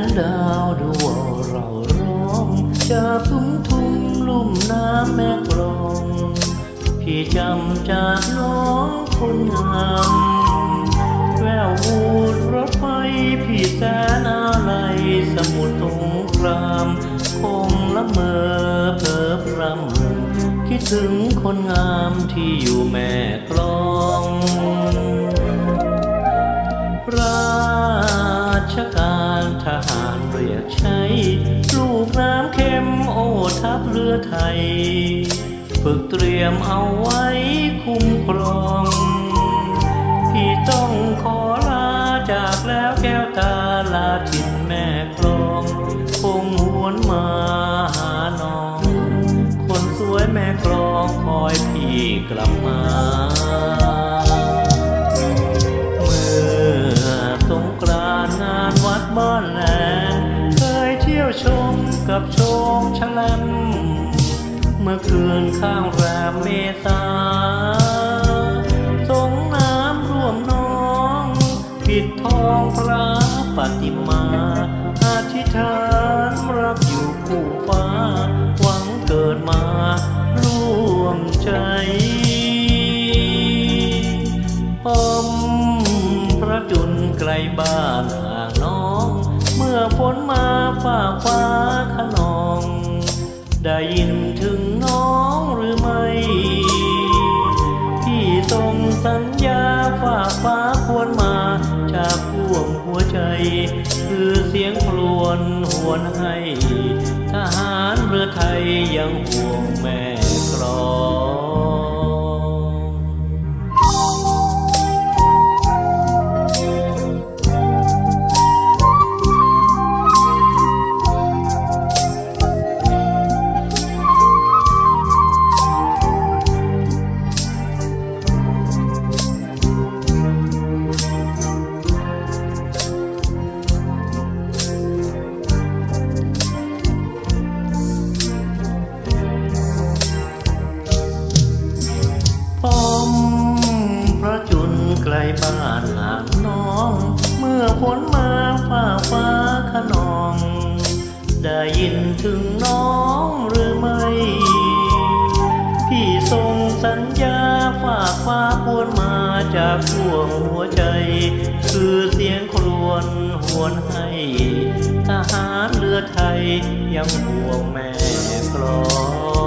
งดาวดูว่าเราร้องจากซุ้มทุ่มลุ่มน้ำแม่กลอง พี่จำจากน้องคนงามแวววูดรถไฟพี่แสนอะไรสมุทรสงคราม คงละเมอเพ้อพรำคิดถึงคนงามที่อยู่แม่กลอง กน้ำเข็มโอทัพเรือไทย ฝึกเตรียมเอาไว้คุ้มครอง พี่ต้องขอลาจากแล้วแก้วตาลาถิ่นแม่คลอง คงหวนมาหาน้อง คนสวยแม่กลองคอยพี่กลับ กับโชมฉลัมเมื่อคืนข้างแรมเมษาสงน้ำร่วมน้องปิดทองพระปฏิมาอธิษฐานรักอยู่คู่ฟ้า หวังเกิดมาร่วมใจอมพระจุลไกลบ้านห่างน้อง เมื่อฝนมาฝ่าฟ้า ได้ยินถึงน้องหรือไม่ ที่ส่งสัญญาฝากฟ้าควรมา จากพ่วงหัวใจ คือเสียงครวนหวนให้ ทหารเรือไทยยังห่วงแม่กรอง ลไกลบ้านห่างน้อง เมื่อฝนมาฝ่าฟ้าขนอง ได้ยินถึงน้องหรือไม่ พี่ส่งสัญญาฝากฟ้าควรมาจากห่วงหัวใจ คือเสียงครวญหวนให้ทหารเรือไทยยังห่วงแม่กลอง